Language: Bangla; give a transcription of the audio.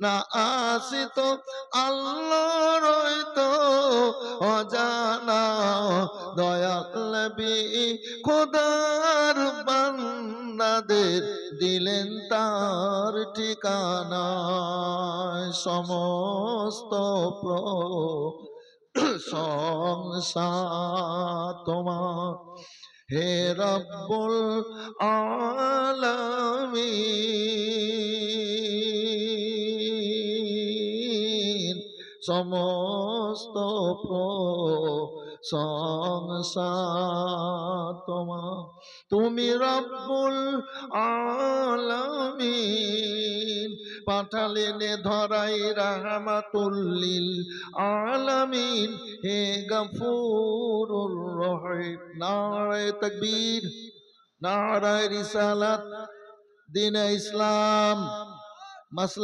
না আসিত, আল্লাহর তো অজানা দয়াল খোদার বান্দাদের দিলেন তার ঠিকানা। সমস্ত প্র তোমার। হে রব্বুল আলামিন। সমস্ত তোমার তুমি রব্বুল আলামিন, পাঠালেন ধরাই রাহমাতুল্লিল আলামিন। হে গফুরুর রহিম, নারায়ে তাকবীর, নারায়ে রিসালাত, দিন ইসলাম, মাসলা